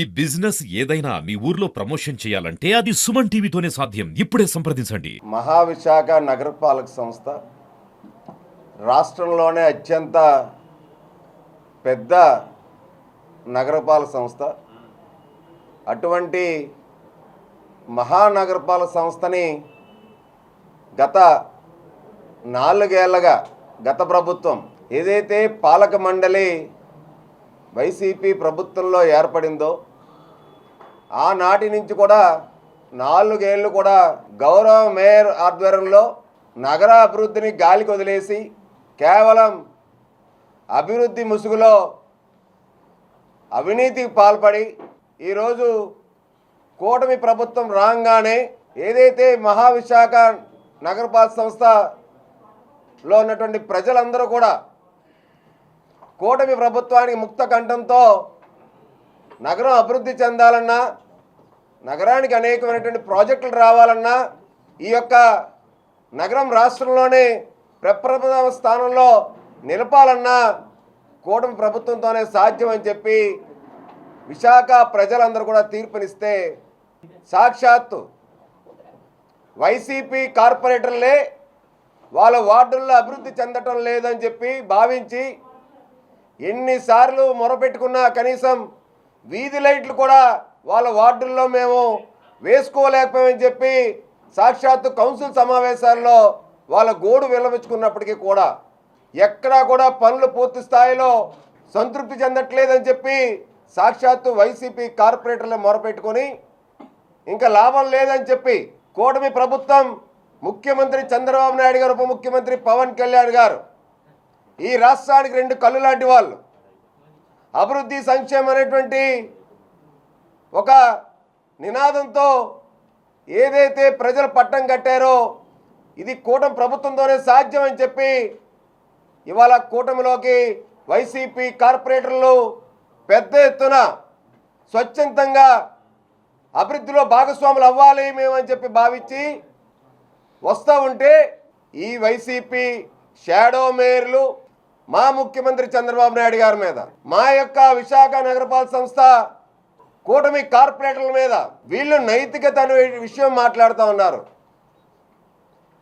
ఈ బిజినెస్ ఏదైనా మీ ఊర్లో ప్రమోషన్ చేయాలంటే అది సుమన్ టీవీతోనే సాధ్యం. ఇప్పుడే సంప్రదించండి. మహావిశాఖ నగరపాలక సంస్థ రాష్ట్రంలోనే అత్యంత పెద్ద నగరపాలక సంస్థ. అటువంటి మహానగరపాలక సంస్థని గత నాలుగేళ్ళగా గత ప్రభుత్వం ఏదైతే పాలక మండలి వైసీపీ ప్రభుత్వంలో ఏర్పడిందో ఆనాటి నుంచి కూడా నాలుగేళ్ళు కూడా గౌరవ మేయర్ ఆధ్వర్యంలో నగర అభివృద్ధిని గాలికి వదిలేసి కేవలం అభివృద్ధి ముసుగులో అవినీతికి పాల్పడి ఈరోజు కూటమి ప్రభుత్వం రాగానే ఏదైతే మహావిశాఖ నగరపాలక సంస్థలో ఉన్నటువంటి ప్రజలందరూ కూడా కూటమి ప్రభుత్వానికి ముక్త కంఠంతో నగరం అభివృద్ధి చెందాలన్నా నగరానికి అనేకమైనటువంటి ప్రాజెక్టులు రావాలన్నా ఈ యొక్క నగరం రాష్ట్రంలోనే ప్రప్రథమ స్థానంలో నిలపాలన్నా కూటమి ప్రభుత్వంతోనే సాధ్యం అని చెప్పి విశాఖ ప్రజలందరూ కూడా తీర్పునిస్తే సాక్షాత్తు వైసీపీ కార్పొరేటర్లే వాళ్ళ వార్డుల్లో అభివృద్ధి చెందటం లేదని చెప్పి భావించి ఎన్నిసార్లు మొరపెట్టుకున్నా కనీసం వీధి లైట్లు కూడా వాళ్ళ వార్డుల్లో మేము వేసుకోలేకపోయామని చెప్పి సాక్షాత్తు కౌన్సిల్ సమావేశాల్లో వాళ్ళ గోడు విలవించుకున్నప్పటికీ కూడా ఎక్కడా కూడా పనులు పూర్తి స్థాయిలో సంతృప్తి చెందట్లేదని చెప్పి సాక్షాత్తు వైసీపీ కార్పొరేటర్లు మొరపెట్టుకొని ఇంకా లాభం లేదని చెప్పి కూటమి ప్రభుత్వం ముఖ్యమంత్రి చంద్రబాబు నాయుడు గారు ఉప ముఖ్యమంత్రి పవన్ కళ్యాణ్ గారు ఈ రాష్ట్రానికి రెండు కళ్ళు లాంటి వాళ్ళు. అభివృద్ధి సంక్షేమం అనేటువంటి ఒక నినాదంతో ఏదైతే ప్రజలు పట్టం కట్టారో ఇది కూటమి ప్రభుత్వంతోనే సాధ్యం అని చెప్పి ఇవాళ కూటమిలోకి వైసీపీ కార్పొరేటర్లు పెద్ద ఎత్తున స్వచ్ఛందంగా అభివృద్ధిలో భాగస్వాములు అవ్వాలి మేమని చెప్పి భావించి వస్తూ ఉంటే ఈ వైసీపీ షాడో మేయర్లు మా ముఖ్యమంత్రి చంద్రబాబు నాయుడు గారి మీద మా యొక్క విశాఖ నగరపాలక సంస్థ కూటమి కార్పొరేటర్ల మీద వీళ్ళు నైతికత అనే విషయం మాట్లాడుతూ ఉన్నారు.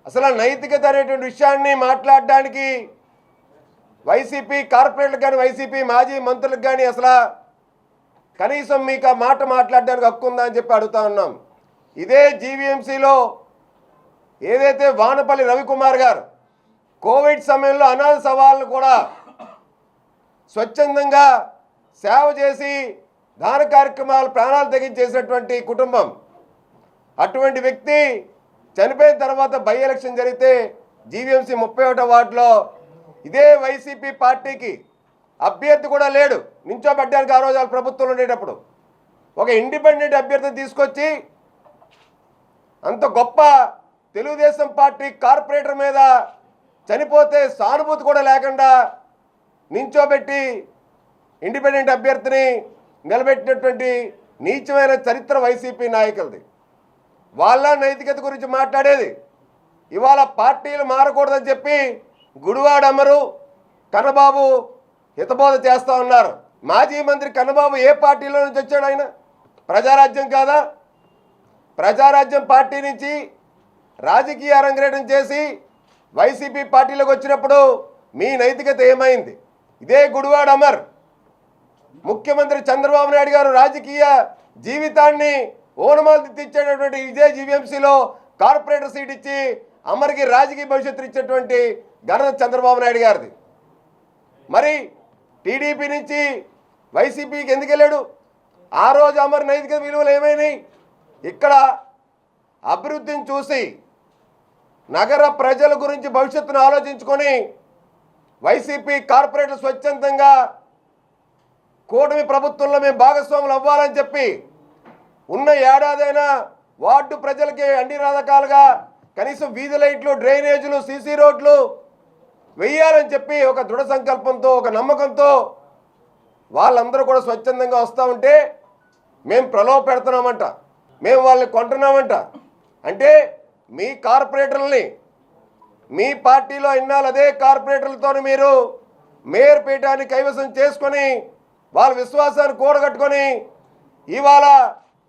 అసలు నైతికత అనేటువంటి విషయాన్ని మాట్లాడడానికి వైసీపీ కార్పొరేటర్లకు కానీ వైసీపీ మాజీ మంత్రులకు కానీ అసలు కనీసం మీకు ఆ మాట మాట్లాడడానికి హక్కు ఉందా అని చెప్పి అడుగుతా ఉన్నాం. ఇదే జీవీఎంసీలో ఏదైతే వానపల్లి రవికుమార్ గారు కోవిడ్ సమయంలో అనాథ సవాళ్ళను కూడా స్వచ్ఛందంగా సేవ చేసి దాన కార్యక్రమాలు ప్రాణాలు తెగించేసినటువంటి కుటుంబం. అటువంటి వ్యక్తి చనిపోయిన తర్వాత బై ఎలక్షన్ జరిగితే జీవీఎంసీ ముప్పై ఒకటో వార్డులో ఇదే వైసీపీ పార్టీకి అభ్యర్థి కూడా లేడు. నించోబడ్డానికి ఆ రోజు ప్రభుత్వంలో ఉండేటప్పుడు. ఒక ఇండిపెండెంట్ అభ్యర్థిని తీసుకొచ్చి అంత గొప్ప తెలుగుదేశం పార్టీ కార్పొరేటర్ మీద చనిపోతే సానుభూతి కూడా లేకుండా నించోబెట్టి ఇండిపెండెంట్ అభ్యర్థిని నిలబెట్టినటువంటి నీచమైన చరిత్ర వైసీపీ నాయకులది. వాళ్ళ నైతికత గురించి మాట్లాడేది. ఇవాళ పార్టీలు మారకూడదని చెప్పి గుడివాడ అమరు కన్నబాబు హితబోధ చేస్తూ ఉన్నారు. మాజీ మంత్రి కన్నబాబు ఏ పార్టీలో నుంచి వచ్చాడు ఆయన? ప్రజారాజ్యం కాదా? ప్రజారాజ్యం పార్టీ నుంచి రాజకీయ అరంగేటం చేసి వైసీపీ పార్టీలోకి వచ్చినప్పుడు మీ నైతికత ఏమైంది? ఇదే గుడివాడ అమర్. ముఖ్యమంత్రి చంద్రబాబు నాయుడు గారు రాజకీయ జీవితాన్ని ఓనమాలు తెచ్చేటటువంటి ఇదే జీవీఎంసీలో కార్పొరేటర్ సీట్ ఇచ్చి అమర్కి రాజకీయ భవిష్యత్తు ఇచ్చేటువంటి ఘనత చంద్రబాబు నాయుడు గారిది. మరి టీడీపీ నుంచి వైసీపీకి ఎందుకు వెళ్ళాడు? ఆ రోజు అమర్ నైతిక విలువలు ఏమైనాయి? ఇక్కడ అభివృద్ధిని చూసి నగర ప్రజల గురించి భవిష్యత్తును ఆలోచించుకొని వైసీపీ కార్పొరేట్లు స్వచ్ఛందంగా కూటమి ప్రభుత్వంలో మేము భాగస్వాములు అవ్వాలని చెప్పి ఉన్న ఏడాదైనా వార్డు ప్రజలకి అన్ని రకాలుగా కనీసం వీధి లైట్లు డ్రైనేజీలు సీసీ రోడ్లు వెయ్యాలని చెప్పి ఒక దృఢ సంకల్పంతో ఒక నమ్మకంతో వాళ్ళందరూ కూడా స్వచ్ఛందంగా వస్తూ ఉంటే మేము ప్రలోభ పెడుతున్నామంట. మేము వాళ్ళని కొంటున్నామంట. అంటే మీ కార్పొరేటర్లని మీ పార్టీలో ఇన్నాళ్ళు అదే కార్పొరేటర్లతో మీరు మేయర్ పీఠాన్ని కైవసం చేసుకొని వాళ్ళ విశ్వాసాన్ని కూడగట్టుకొని ఇవాళ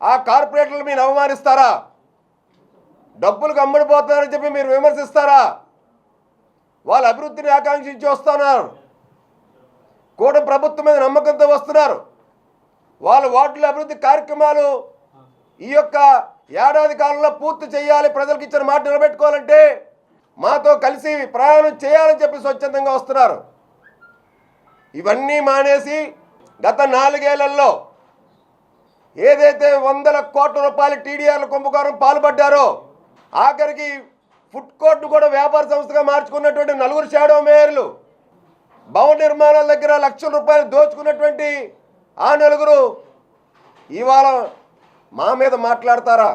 ఆ కార్పొరేటర్లు మీరు అవమానిస్తారా? డబ్బులకు అమ్ముడిపోతున్నారని చెప్పి మీరు విమర్శిస్తారా? వాళ్ళ అభివృద్ధిని ఆకాంక్షించి వస్తున్నారు. కూడా ప్రభుత్వం మీద నమ్మకంతో వస్తున్నారు. వాళ్ళ వార్డుల అభివృద్ధి కార్యక్రమాలు ఈ యొక్క ఏడాది కాలంలో పూర్తి చేయాలి ప్రజలకు ఇచ్చిన మాట నిలబెట్టుకోవాలంటే మాతో కలిసి ప్రయాణం చేయాలని చెప్పి స్వచ్ఛందంగా వస్తున్నారు. ఇవన్నీ మానేసి గత నాలుగేళ్ళలో ఏదైతే వందల కోట్ల రూపాయల టీడీఆర్ల కుంభకారం పాల్పడ్డారో ఆఖరికి ఫుడ్ కోర్టును కూడా వ్యాపార సంస్థగా మార్చుకున్నటువంటి నలుగురు షాడో మేయర్లు భవన నిర్మాణాల దగ్గర లక్షల రూపాయలు దోచుకున్నటువంటి ఆ నలుగురు ఇవాళ మా మీద మాట్లాడతారా?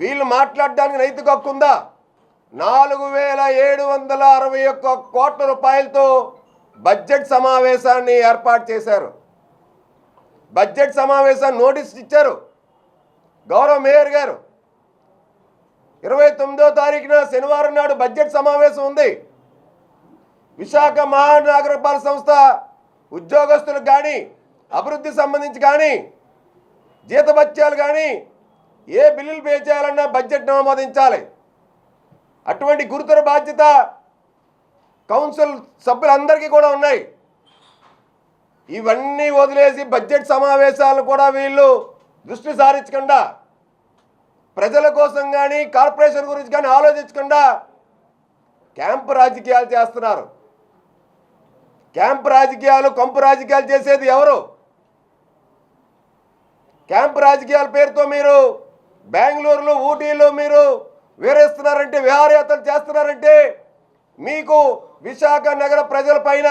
వీళ్ళు మాట్లాడడానికి నైతిక హక్కు ఉందా? నాలుగు వేల ఏడు వందల అరవై ఒక్క కోట్ల రూపాయలతో బడ్జెట్ సమావేశాన్ని ఏర్పాటు చేశారు. బడ్జెట్ సమావేశాన్ని నోటీస్ ఇచ్చారు. గౌరవ మేయర్ గారు ఇరవై తొమ్మిదో తారీఖున శనివారం నాడు బడ్జెట్ సమావేశం ఉంది. విశాఖ మహానగరపాలక సంస్థ ఉద్యోగస్తులకు కానీ అభివృద్ధి సంబంధించి కానీ జీతభత్యాలు కానీ ఏ బిల్లులు పే చేయాలన్నా బడ్జెట్ను ఆమోదించాలి. అటువంటి గురుతర బాధ్యత కౌన్సిల్ సభ్యులందరికీ కూడా ఉన్నాయి. ఇవన్నీ వదిలేసి బడ్జెట్ సమావేశాలను కూడా వీళ్ళు దృష్టి సారించకుండా ప్రజల కోసం కానీ కార్పొరేషన్ గురించి కానీ ఆలోచించకుండా క్యాంపు రాజకీయాలు చేస్తున్నారు. క్యాంపు రాజకీయాలు కంపు రాజకీయాలు చేసేది ఎవరు? క్యాంప్ రాజకీయాల పేరుతో మీరు బెంగళూరులో ఊటీలో మీరు విరేస్తున్నారంటే విహారయాత్రలు చేస్తున్నారంటే మీకు విశాఖ నగర ప్రజల పైన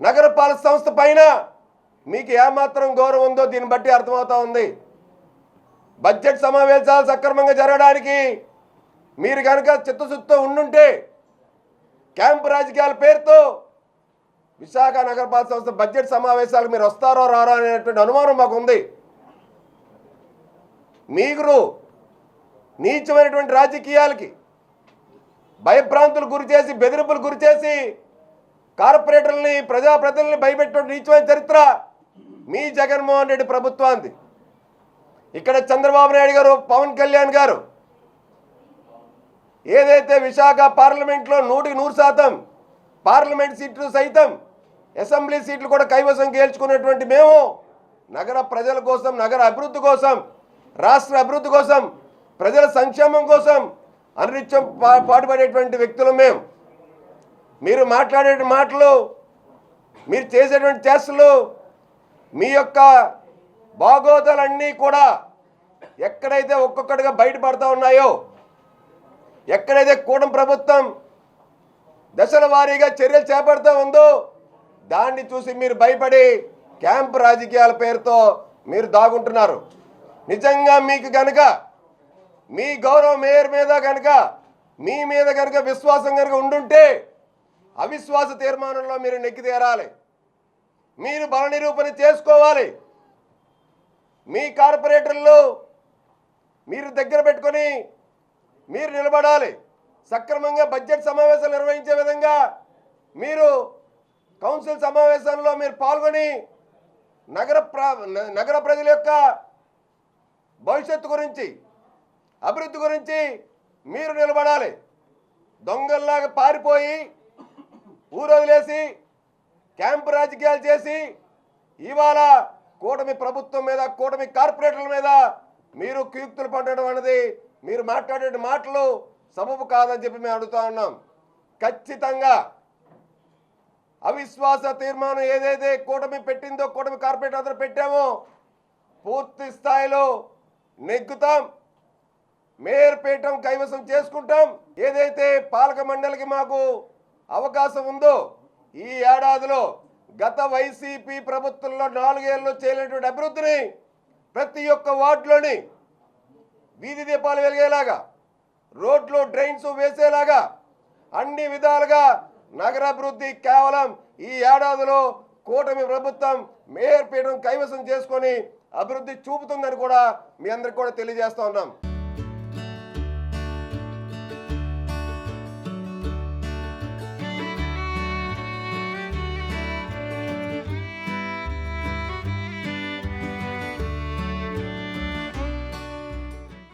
నగరపాలక సంస్థ పైన మీకు ఏమాత్రం గౌరవం ఉందో దీన్ని బట్టి అర్థమవుతా ఉంది. బడ్జెట్ సమావేశాలు సక్రమంగా జరగడానికి మీరు కనుక చిత్తశుద్ధితో ఉండుంటే క్యాంప్ రాజకీయాల పేరుతో విశాఖ నగరపాలక సంస్థ బడ్జెట్ సమావేశాలకు మీరు వస్తారో రారో అనేటువంటి అనుమానం మాకు ఉంది మీరు నీచమైనటువంటి రాజకీయాలకి భయభ్రాంతులు గురి చేసి బెదిరింపులు గురి చేసి కార్పొరేటర్లని ప్రజాప్రతినిధుల్ని భయపెట్టిన నీచమైన చరిత్ర మీ జగన్మోహన్ రెడ్డి ప్రభుత్వానికి ఇక్కడ చంద్రబాబు నాయుడు గారు పవన్ కళ్యాణ్ గారు ఏదైతే విశాఖ పార్లమెంట్లో నూటికి నూరు శాతం పార్లమెంట్ సీట్లు సైతం అసెంబ్లీ సీట్లు కూడా కైవసం గేల్చుకున్నటువంటి మేము నగర ప్రజల కోసం నగర అభివృద్ధి కోసం రాష్ట్ర అభివృద్ధి కోసం ప్రజల సంక్షేమం కోసం అనరిత్యం పా పాటుపడేటువంటి వ్యక్తులు మేము మీరు మాట్లాడే మాటలు మీరు చేసేటువంటి చేష్టలు మీ యొక్క బాగోతాలన్నీ కూడా ఎక్కడైతే ఒక్కొక్కటిగా బయటపడతా ఉన్నాయో ఎక్కడైతే కూడం ప్రభుత్వం దశల వారీగా చర్యలు చేపడుతూ ఉందో దాన్ని చూసి మీరు భయపడి క్యాంప్ రాజకీయాల పేరుతో మీరు దాగుంటున్నారు. నిజంగా మీకు కనుక మీ గౌరవ మేయర్ మీద కనుక మీ మీద కనుక విశ్వాసం కనుక ఉండుంటే అవిశ్వాస తీర్మానంలో మీరు నెక్కి తీరాలి. మీరు బల నిరూపణ చేసుకోవాలి. మీ కార్పొరేటర్లు మీరు దగ్గర పెట్టుకొని మీరు నిలబడాలి. సక్రమంగా బడ్జెట్ సమావేశాలు నిర్వహించే విధంగా మీరు కౌన్సిల్ సమావేశంలో మీరు పాల్గొని నగర ప్ర న- నగర ప్రజల యొక్క భవిష్యత్తు గురించి అభివృద్ధి గురించి మీరు నిలబడాలి. దొంగల్లాగా పారిపోయి ఊరొదిలేసి క్యాంపు రాజకీయాలు చేసి ఇవాళ కూటమి ప్రభుత్వం మీద కూటమి కార్పొరేటర్ల మీద మీరు కుయుక్తులు పడడం అనేది మీరు మాట్లాడే మాటలు సబబు కాదని చెప్పి మేము అడుగుతా ఉన్నాం. ఖచ్చితంగా అవిశ్వాస తీర్మానం ఏదైతే కూటమి పెట్టిందో కూటమి కార్పొరేటర్ అందరూ పెట్టామో పూర్తి స్థాయిలో నెగ్గుతాం. మేయర్ పీఠం కైవసం చేసుకుంటాం. ఏదైతే పాలక మండలికి మాకు అవకాశం ఉందో ఈ ఏడాదిలో గత వైసీపీ ప్రభుత్వంలో నాలుగేళ్ళలో చేయలేటువంటి అభివృద్ధిని ప్రతి ఒక్క వార్డులోని వీధి దీపాలు వెలిగేలాగా రోడ్లు డ్రైన్స్ వేసేలాగా అన్ని విధాలుగా నగరాభివృద్ధి కేవలం ఈ ఏడాదిలో కూటమి ప్రభుత్వం మేయర్ పీఠం కైవసం చేసుకొని అభివృద్ధి చూపుతుందని కూడా మీ అందరికి కూడా తెలియజేస్తా ఉన్నాం.